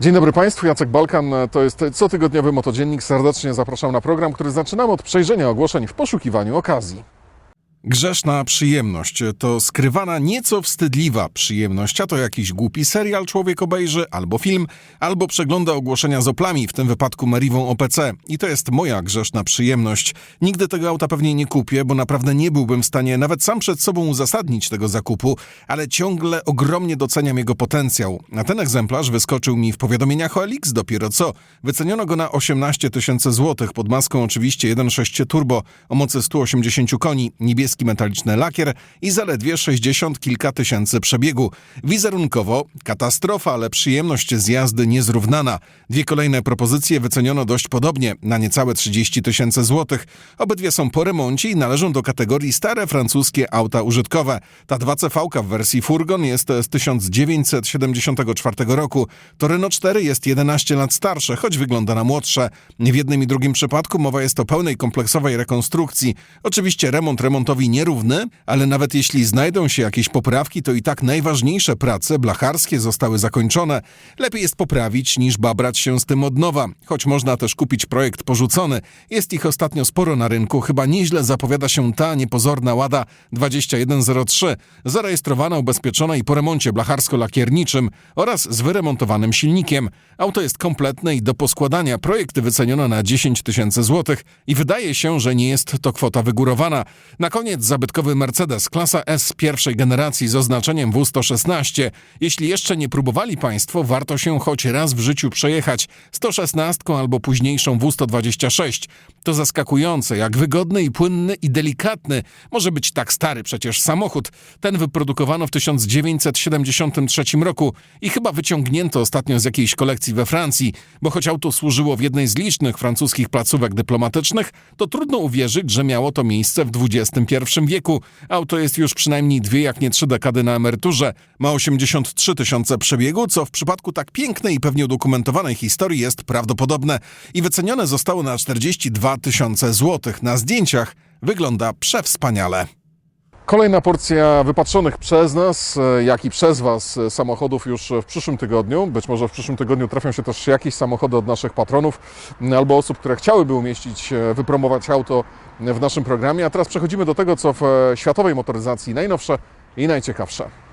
Dzień dobry Państwu, Jacek Balkan, to jest cotygodniowy motodziennik. Serdecznie zapraszam na program, który zaczynamy od przejrzenia ogłoszeń w poszukiwaniu okazji. Grzeszna przyjemność to skrywana, nieco wstydliwa przyjemność, a to jakiś głupi serial człowiek obejrzy, albo film, albo przegląda ogłoszenia z Oplami, w tym wypadku Meriwą OPC. I to jest moja grzeszna przyjemność. Nigdy tego auta pewnie nie kupię, bo naprawdę nie byłbym w stanie nawet sam przed sobą uzasadnić tego zakupu, ale ciągle ogromnie doceniam jego potencjał. A ten egzemplarz wyskoczył mi w powiadomieniach o dopiero co. Wyceniono go na 18 tysięcy złotych, pod maską oczywiście 1.6 turbo o mocy 180 koni, niebieski metaliczny lakier i zaledwie 60 kilka tysięcy przebiegu. Wizerunkowo katastrofa, ale przyjemność z jazdy niezrównana. Dwie kolejne propozycje wyceniono dość podobnie, na niecałe 30 tysięcy złotych. Obydwie są po remoncie i należą do kategorii stare francuskie auta użytkowe. Ta 2CV w wersji furgon jest z 1974 roku. To Renault 4 jest 11 lat starsze, choć wygląda na młodsze. W jednym i drugim przypadku mowa jest o pełnej kompleksowej rekonstrukcji. Oczywiście remont remontowi nierówny, ale nawet jeśli znajdą się jakieś poprawki, to i tak najważniejsze prace blacharskie zostały zakończone. Lepiej jest poprawić niż babrać się z tym od nowa, choć można też kupić projekt porzucony. Jest ich ostatnio sporo na rynku, chyba nieźle zapowiada się ta niepozorna Łada 2103, zarejestrowana, ubezpieczona i po remoncie blacharsko-lakierniczym oraz z wyremontowanym silnikiem. Auto jest kompletne i do poskładania. Projekt wyceniono na 10 tysięcy złotych i wydaje się, że nie jest to kwota wygórowana. Na koniec zabytkowy Mercedes klasa S pierwszej generacji z oznaczeniem W116. Jeśli jeszcze nie próbowali Państwo, warto się choć raz w życiu przejechać 116 albo późniejszą W126. To zaskakujące, jak wygodny i płynny i delikatny może być tak stary przecież samochód. Ten wyprodukowano w 1973 roku i chyba wyciągnięto ostatnio z jakiejś kolekcji we Francji, bo choć auto służyło w jednej z licznych francuskich placówek dyplomatycznych, to trudno uwierzyć, że miało to miejsce w XXI wieku. Auto jest już przynajmniej dwie, jak nie trzy dekady na emeryturze. Ma 83 tysiące przebiegu, co w przypadku tak pięknej i pewnie udokumentowanej historii jest prawdopodobne i wycenione zostało na 42 tysiące złotych. Na zdjęciach wygląda przewspaniale. Kolejna porcja wypatrzonych przez nas, e, jak i przez Was e, samochodów już w przyszłym tygodniu. Być może w przyszłym tygodniu trafią się też jakieś samochody od naszych patronów albo osób, które chciałyby umieścić, e, wypromować auto w naszym programie. A teraz przechodzimy do tego, co w światowej motoryzacji najnowsze i najciekawsze.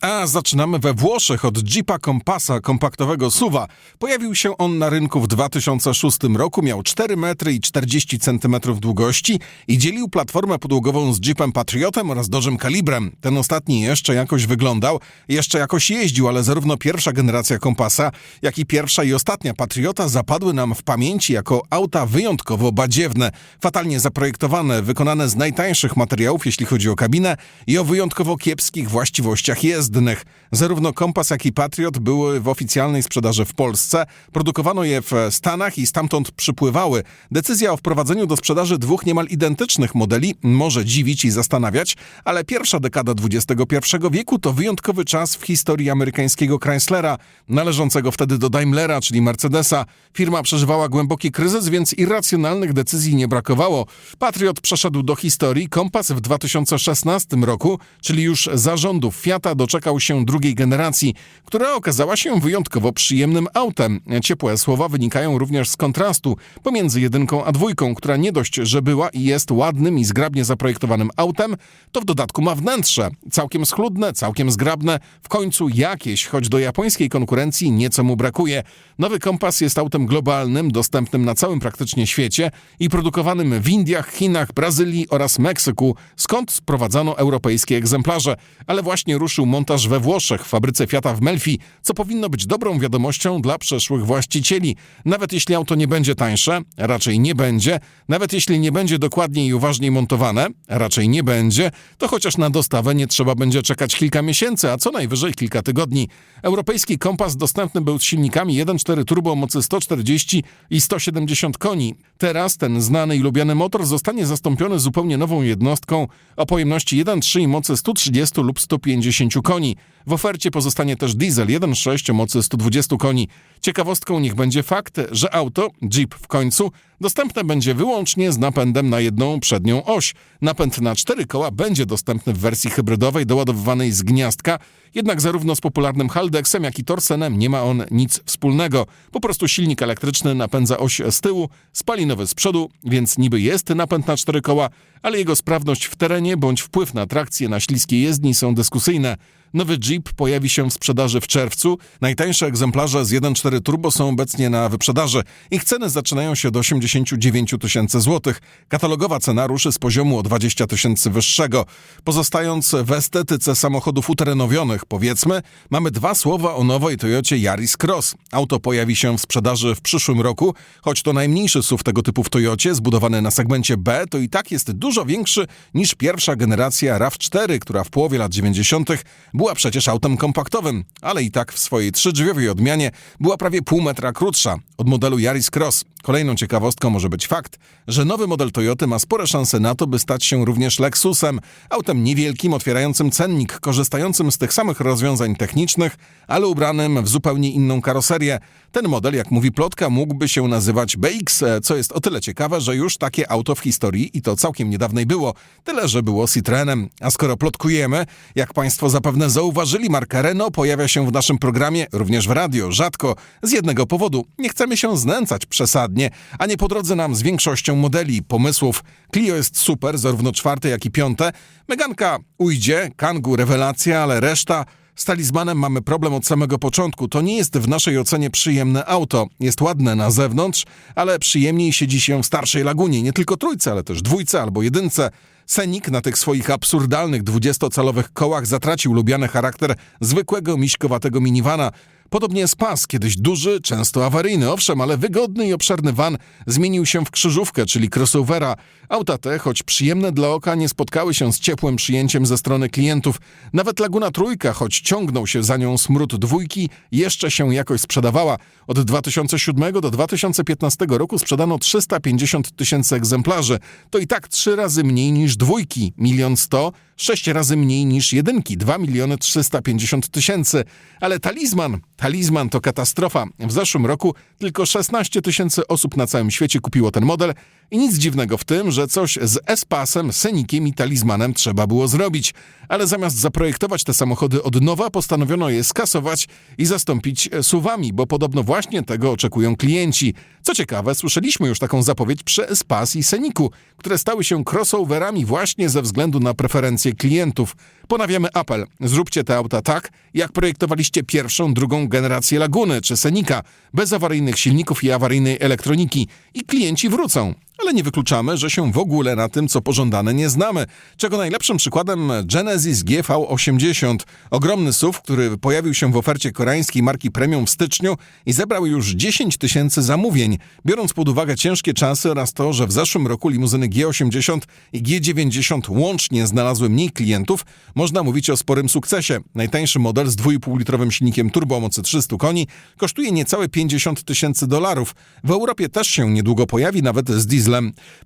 A zaczynamy we Włoszech od Jeepa Kompasa kompaktowego SUVa. Pojawił się on na rynku w 2006 roku, miał 4 metry i 40 cm długości i dzielił platformę podłogową z Jeepem Patriotem oraz Dodge'em Calibrem. Ten ostatni jeszcze jakoś wyglądał, jeszcze jakoś jeździł, ale zarówno pierwsza generacja Kompasa, jak i pierwsza i ostatnia Patriota zapadły nam w pamięci jako auta wyjątkowo badziewne, fatalnie zaprojektowane, wykonane z najtańszych materiałów, jeśli chodzi o kabinę i o wyjątkowo kiepskich właściwościach jezdnych. Zarówno Kompas, jak i Patriot były w oficjalnej sprzedaży w Polsce. Produkowano je w Stanach i stamtąd przypływały. Decyzja o wprowadzeniu do sprzedaży dwóch niemal identycznych modeli może dziwić i zastanawiać, ale pierwsza dekada XXI wieku to wyjątkowy czas w historii amerykańskiego Chryslera, należącego wtedy do Daimlera, czyli Mercedesa. Firma przeżywała głęboki kryzys, więc irracjonalnych decyzji nie brakowało. Patriot przeszedł do historii, Kompas w 2016 roku, czyli już zarządów Fiata doczekał się drugiej generacji, która okazała się wyjątkowo przyjemnym autem. Ciepłe słowa wynikają również z kontrastu pomiędzy jedynką a dwójką, która nie dość, że była i jest ładnym i zgrabnie zaprojektowanym autem, to w dodatku ma wnętrze. Całkiem schludne, całkiem zgrabne, w końcu jakieś, choć do japońskiej konkurencji nieco mu brakuje. Nowy kompas jest autem globalnym, dostępnym na całym praktycznie świecie i produkowanym w Indiach, Chinach, Brazylii oraz Meksyku, skąd sprowadzano europejskie egzemplarze. Ale właśnie ruszył montaż we Włoszech, w fabryce Fiata w Melfi, co powinno być dobrą wiadomością dla przyszłych właścicieli. Nawet jeśli auto nie będzie tańsze, raczej nie będzie, nawet jeśli nie będzie dokładniej i uważniej montowane, raczej nie będzie, to chociaż na dostawę nie trzeba będzie czekać kilka miesięcy, a co najwyżej kilka tygodni. Europejski kompas dostępny był z silnikami 1.4 turbo mocy 140 i 170 koni. Teraz ten znany i lubiany motor zostanie zastąpiony zupełnie nową jednostką o pojemności 1.3 i mocy 130 lub 150 koni. W ofercie pozostanie też diesel 1.6 o mocy 120 koni. Ciekawostką niech będzie fakt, że auto, Jeep w końcu, dostępne będzie wyłącznie z napędem na jedną przednią oś. Napęd na cztery koła będzie dostępny w wersji hybrydowej doładowywanej z gniazdka, jednak zarówno z popularnym Haldexem, jak i Torsenem nie ma on nic wspólnego. Po prostu silnik elektryczny napędza oś z tyłu, spalinowy z przodu, więc niby jest napęd na cztery koła, ale jego sprawność w terenie bądź wpływ na trakcję na śliskiej jezdni są dyskusyjne. Nowy Jeep pojawi się w sprzedaży w czerwcu. Najtańsze egzemplarze z 1.4 turbo są obecnie na wyprzedaży. Ich ceny zaczynają się od 89 tysięcy złotych. Katalogowa cena ruszy z poziomu o 20 tysięcy wyższego. Pozostając w estetyce samochodów uterenowionych, powiedzmy, mamy dwa słowa o nowej Toyocie Yaris Cross. Auto pojawi się w sprzedaży w przyszłym roku, choć to najmniejszy SUV tego typu w Toyocie, zbudowany na segmencie B, to i tak jest dużo większy niż pierwsza generacja RAV4, która w połowie lat 90 była przecież autem kompaktowym, ale i tak w swojej trzydrzwiowej odmianie była prawie pół metra krótsza od modelu Yaris Cross. Kolejną ciekawostką może być fakt, że nowy model Toyoty ma spore szanse na to, by stać się również Lexusem, autem niewielkim, otwierającym cennik, korzystającym z tych samych rozwiązań technicznych, ale ubranym w zupełnie inną karoserię. Ten model, jak mówi plotka, mógłby się nazywać BX, co jest o tyle ciekawe, że już takie auto w historii i to całkiem niedawnej było, tyle że było Citroenem. A skoro plotkujemy, jak Państwo zapewne zauważyli, marka Renault pojawia się w naszym programie, również w radio, rzadko, z jednego powodu. Nie chcemy się znęcać przesadnie, a nie po drodze nam z większością modeli, pomysłów. Clio jest super, zarówno czwarte, jak i piąte. Meganka ujdzie, Kangu rewelacja, ale reszta... Z talizmanem mamy problem od samego początku. To nie jest w naszej ocenie przyjemne auto. Jest ładne na zewnątrz, ale przyjemniej siedzi się w starszej lagunie. Nie tylko trójce, ale też dwójce albo jedynce. Senik na tych swoich absurdalnych 20-calowych kołach zatracił lubiany charakter zwykłego miśkowatego minivana. Podobnie Spas, kiedyś duży, często awaryjny, owszem, ale wygodny i obszerny van zmienił się w krzyżówkę, czyli crossovera. Auta te, choć przyjemne dla oka, nie spotkały się z ciepłym przyjęciem ze strony klientów. Nawet Laguna Trójka, choć ciągnął się za nią smród dwójki, jeszcze się jakoś sprzedawała. Od 2007 do 2015 roku sprzedano 350 tysięcy egzemplarzy. To i tak trzy razy mniej niż dwójki, milion sto, sześć razy mniej niż jedynki, 2 miliony 350 tysięcy. Ale talizman, talizman to katastrofa. W zeszłym roku tylko 16 tysięcy osób na całym świecie kupiło ten model i nic dziwnego w tym, że coś z S-pasem, Senikiem i talizmanem trzeba było zrobić. Ale zamiast zaprojektować te samochody od nowa, postanowiono je skasować i zastąpić suwami, bo podobno właśnie tego oczekują klienci. Co ciekawe, słyszeliśmy już taką zapowiedź przy S-Pass i Seniku, które stały się crossoverami właśnie ze względu na preferencje klientów. Ponawiamy apel. Zróbcie te auta tak, jak projektowaliście pierwszą, drugą generację Laguny czy Senika, bez awaryjnych silników i awaryjnej elektroniki i klienci wrócą. Ale nie wykluczamy, że się w ogóle na tym, co pożądane, nie znamy. Czego najlepszym przykładem Genesis GV80. Ogromny SUV, który pojawił się w ofercie koreańskiej marki Premium w styczniu i zebrał już 10 tysięcy zamówień. Biorąc pod uwagę ciężkie czasy oraz to, że w zeszłym roku limuzyny G80 i G90 łącznie znalazły mniej klientów, można mówić o sporym sukcesie. Najtańszy model z 2,5-litrowym silnikiem turbo o mocy 300 koni kosztuje niecałe 50 tysięcy dolarów. W Europie też się niedługo pojawi, nawet z dieslem.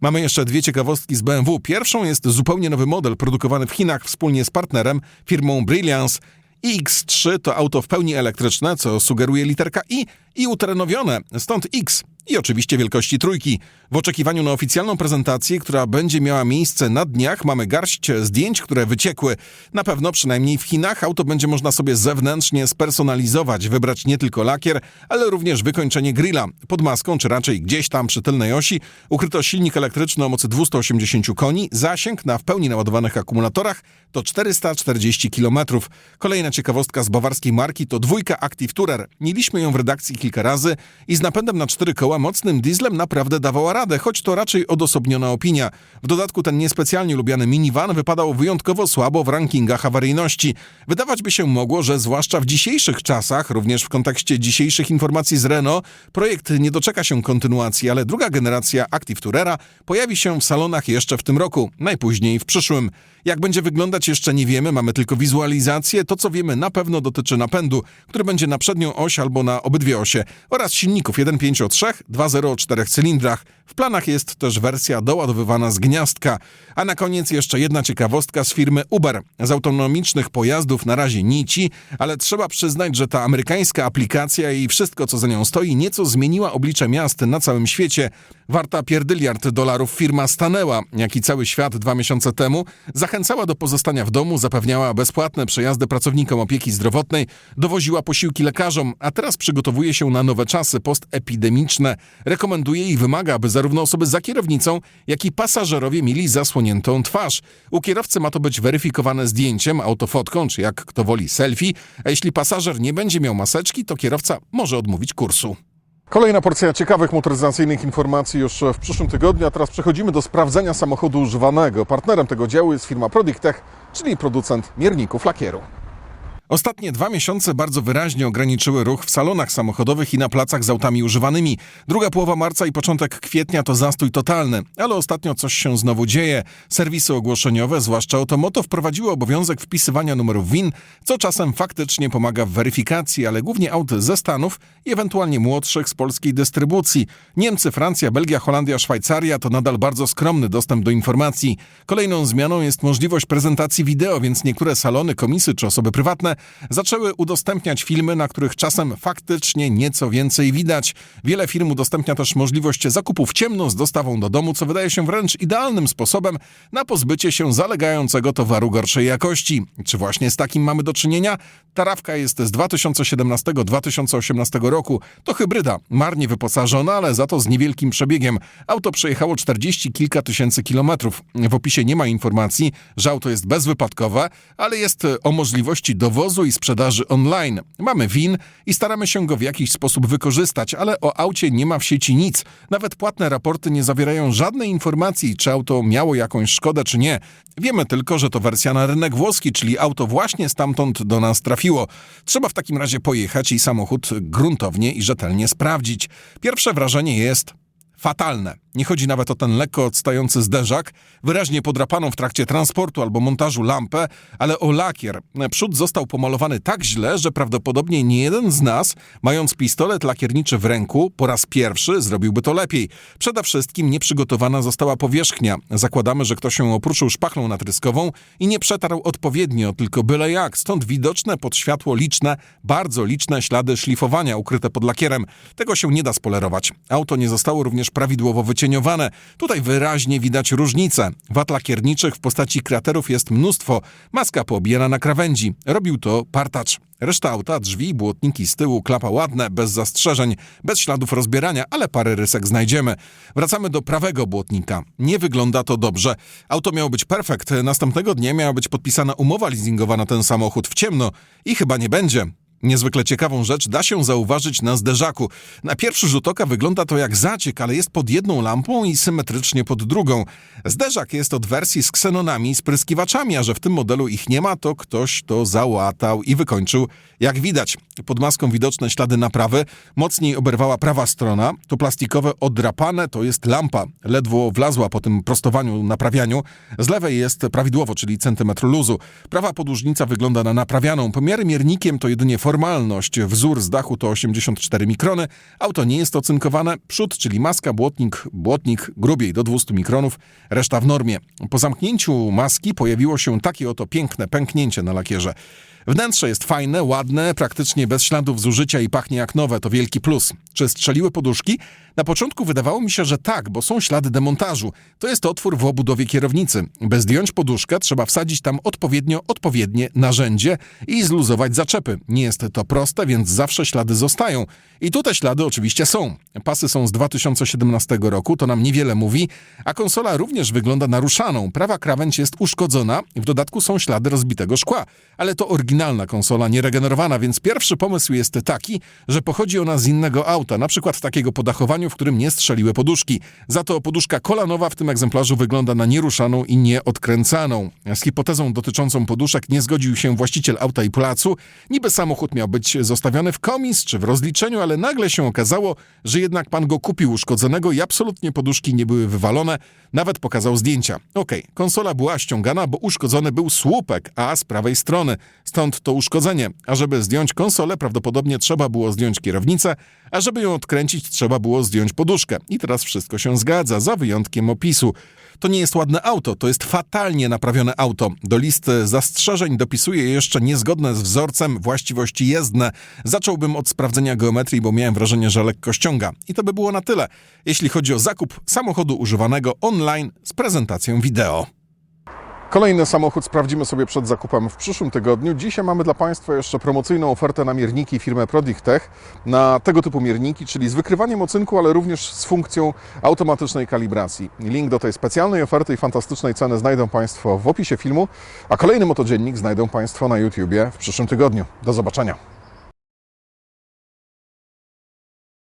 Mamy jeszcze dwie ciekawostki z BMW. Pierwszą jest zupełnie nowy model produkowany w Chinach wspólnie z partnerem, firmą Brilliance. iX3 to auto w pełni elektryczne, co sugeruje literka I i uterenowione, stąd X i oczywiście wielkości trójki. W oczekiwaniu na oficjalną prezentację, która będzie miała miejsce na dniach, mamy garść zdjęć, które wyciekły. Na pewno, przynajmniej w Chinach, auto będzie można sobie zewnętrznie spersonalizować, wybrać nie tylko lakier, ale również wykończenie grilla. Pod maską, czy raczej gdzieś tam przy tylnej osi, ukryto silnik elektryczny o mocy 280 koni, zasięg na w pełni naładowanych akumulatorach to 440 km. Kolejna ciekawostka z bawarskiej marki to dwójka Active Tourer. Mieliśmy ją w redakcji kilka razy i z napędem na cztery koła mocnym dieslem naprawdę dawała radę, choć to raczej odosobniona opinia. W dodatku ten niespecjalnie lubiany minivan wypadał wyjątkowo słabo w rankingach awaryjności. Wydawać by się mogło, że zwłaszcza w dzisiejszych czasach, również w kontekście dzisiejszych informacji z Renault, projekt nie doczeka się kontynuacji, ale druga generacja Active Tourera pojawi się w salonach jeszcze w tym roku, najpóźniej w przyszłym. Jak będzie wyglądać jeszcze nie wiemy, mamy tylko wizualizację. To co wiemy na pewno dotyczy napędu, który będzie na przednią oś albo na obydwie osie oraz silników 1.5 o 3, 2.0 o 4 cylindrach. W planach jest też wersja doładowywana z gniazdka. A na koniec jeszcze jedna ciekawostka z firmy Uber. Z autonomicznych pojazdów na razie nici, ale trzeba przyznać, że ta amerykańska aplikacja i wszystko, co za nią stoi, nieco zmieniła oblicze miast na całym świecie. Warta pierdyliard dolarów firma stanęła, jak i cały świat dwa miesiące temu. Zachęcała do pozostania w domu, zapewniała bezpłatne przejazdy pracownikom opieki zdrowotnej, dowoziła posiłki lekarzom, a teraz przygotowuje się na nowe czasy postepidemiczne. Rekomenduje i wymaga, aby zarówno osoby za kierownicą, jak i pasażerowie mieli zasłoniętą twarz. U kierowcy ma to być weryfikowane zdjęciem, autofotką, czy jak kto woli selfie, a jeśli pasażer nie będzie miał maseczki, to kierowca może odmówić kursu. Kolejna porcja ciekawych motoryzacyjnych informacji już w przyszłym tygodniu, a teraz przechodzimy do sprawdzenia samochodu używanego. Partnerem tego działu jest firma Prodictech, czyli producent mierników lakieru. Ostatnie dwa miesiące bardzo wyraźnie ograniczyły ruch w salonach samochodowych i na placach z autami używanymi. Druga połowa marca i początek kwietnia to zastój totalny, ale ostatnio coś się znowu dzieje. Serwisy ogłoszeniowe, zwłaszcza Automoto, wprowadziły obowiązek wpisywania numerów WIN, co czasem faktycznie pomaga w weryfikacji, ale głównie aut ze Stanów i ewentualnie młodszych z polskiej dystrybucji. Niemcy, Francja, Belgia, Holandia, Szwajcaria to nadal bardzo skromny dostęp do informacji. Kolejną zmianą jest możliwość prezentacji wideo, więc niektóre salony, komisy czy osoby prywatne zaczęły udostępniać filmy, na których czasem faktycznie nieco więcej widać. Wiele firm udostępnia też możliwość zakupu w ciemno z dostawą do domu, co wydaje się wręcz idealnym sposobem na pozbycie się zalegającego towaru gorszej jakości. Czy właśnie z takim mamy do czynienia? Tarawka jest z 2017-2018 roku. To hybryda, marnie wyposażona, ale za to z niewielkim przebiegiem. Auto przejechało 40 kilka tysięcy kilometrów. W opisie nie ma informacji, że auto jest bezwypadkowe, ale jest o możliwości dowozu i sprzedaży online. Mamy WIN i staramy się go w jakiś sposób wykorzystać, ale o aucie nie ma w sieci nic. Nawet płatne raporty nie zawierają żadnej informacji, czy auto miało jakąś szkodę, czy nie. Wiemy tylko, że to wersja na rynek włoski, czyli auto właśnie stamtąd do nas trafiło. Trzeba w takim razie pojechać i samochód gruntownie i rzetelnie sprawdzić. Pierwsze wrażenie jest fatalne. Nie chodzi nawet o ten lekko odstający zderzak, wyraźnie podrapaną w trakcie transportu albo montażu lampę, ale o lakier. Przód został pomalowany tak źle, że prawdopodobnie nie jeden z nas, mając pistolet lakierniczy w ręku, po raz pierwszy zrobiłby to lepiej. Przede wszystkim nieprzygotowana została powierzchnia. Zakładamy, że ktoś się opruszył szpachlą natryskową i nie przetarł odpowiednio, tylko byle jak. Stąd widoczne pod światło liczne, bardzo liczne ślady szlifowania ukryte pod lakierem. Tego się nie da spolerować. Auto nie zostało również prawidłowo wycieniowane. Tutaj wyraźnie widać różnicę. Wat lakierniczych w postaci kraterów jest mnóstwo. Maska poobijana na krawędzi. Robił to partacz. Reszta auta, drzwi, błotniki z tyłu, klapa ładne, bez zastrzeżeń, bez śladów rozbierania, ale parę rysek znajdziemy. Wracamy do prawego błotnika. Nie wygląda to dobrze. Auto miało być perfekt. Następnego dnia miała być podpisana umowa leasingowa na ten samochód w ciemno i chyba nie będzie. Niezwykle ciekawą rzecz da się zauważyć na zderzaku. Na pierwszy rzut oka wygląda to jak zaciek, ale jest pod jedną lampą i symetrycznie pod drugą. Zderzak jest od wersji z ksenonami i spryskiwaczami, a że w tym modelu ich nie ma, to ktoś to załatał i wykończył. Jak widać, pod maską widoczne ślady naprawy, mocniej oberwała prawa strona, to plastikowe odrapane to jest lampa. Ledwo wlazła po tym prostowaniu, naprawianiu. Z lewej jest prawidłowo, czyli centymetr luzu. Prawa podłużnica wygląda na naprawianą. Pomiary miernikiem to jedynie forma formalność. Wzór z dachu to 84 mikrony. Auto nie jest ocynkowane. Przód, czyli maska, błotnik, błotnik grubiej do 200 mikronów. Reszta w normie. Po zamknięciu maski pojawiło się takie oto piękne pęknięcie na lakierze. Wnętrze jest fajne, ładne, praktycznie bez śladów zużycia i pachnie jak nowe, to wielki plus. Czy strzeliły poduszki? Na początku wydawało mi się, że tak, bo są ślady demontażu. To jest otwór w obudowie kierownicy. By zdjąć poduszkę, trzeba wsadzić tam odpowiednio odpowiednie narzędzie i zluzować zaczepy. Nie jest to proste, więc zawsze ślady zostają. I tu te ślady oczywiście są. Pasy są z 2017 roku, to nam niewiele mówi, a konsola również wygląda naruszaną. Prawa krawędź jest uszkodzona, w dodatku są ślady rozbitego szkła. Ale to oryginalna konsola, nieregenerowana, więc pierwszy pomysł jest taki, że pochodzi ona z innego auta, na przykład takiego podachowania w którym nie strzeliły poduszki. Za to poduszka kolanowa w tym egzemplarzu wygląda na nieruszaną i nieodkręcaną. Z hipotezą dotyczącą poduszek nie zgodził się właściciel auta i placu. Niby samochód miał być zostawiony w komis czy w rozliczeniu, ale nagle się okazało, że jednak pan go kupił uszkodzonego i absolutnie poduszki nie były wywalone, nawet pokazał zdjęcia. Okej, konsola była ściągana, bo uszkodzony był słupek A z prawej strony, stąd to uszkodzenie. A żeby zdjąć konsolę, prawdopodobnie trzeba było zdjąć kierownicę, a żeby ją odkręcić, trzeba było zdjąć poduszkę. I teraz wszystko się zgadza, za wyjątkiem opisu. To nie jest ładne auto, to jest fatalnie naprawione auto. Do listy zastrzeżeń dopisuje jeszcze niezgodne z wzorcem właściwości jezdne. Zacząłbym od sprawdzenia geometrii, bo miałem wrażenie, że lekko ściąga. I to by było na tyle, jeśli chodzi o zakup samochodu używanego online z prezentacją wideo. Kolejny samochód sprawdzimy sobie przed zakupem w przyszłym tygodniu. Dzisiaj mamy dla Państwa jeszcze promocyjną ofertę na mierniki firmy Prodichtech, na tego typu mierniki, czyli z wykrywaniem ocynku, ale również z funkcją automatycznej kalibracji. Link do tej specjalnej oferty i fantastycznej ceny znajdą Państwo w opisie filmu, a kolejny motodziennik znajdą Państwo na YouTubie w przyszłym tygodniu. Do zobaczenia.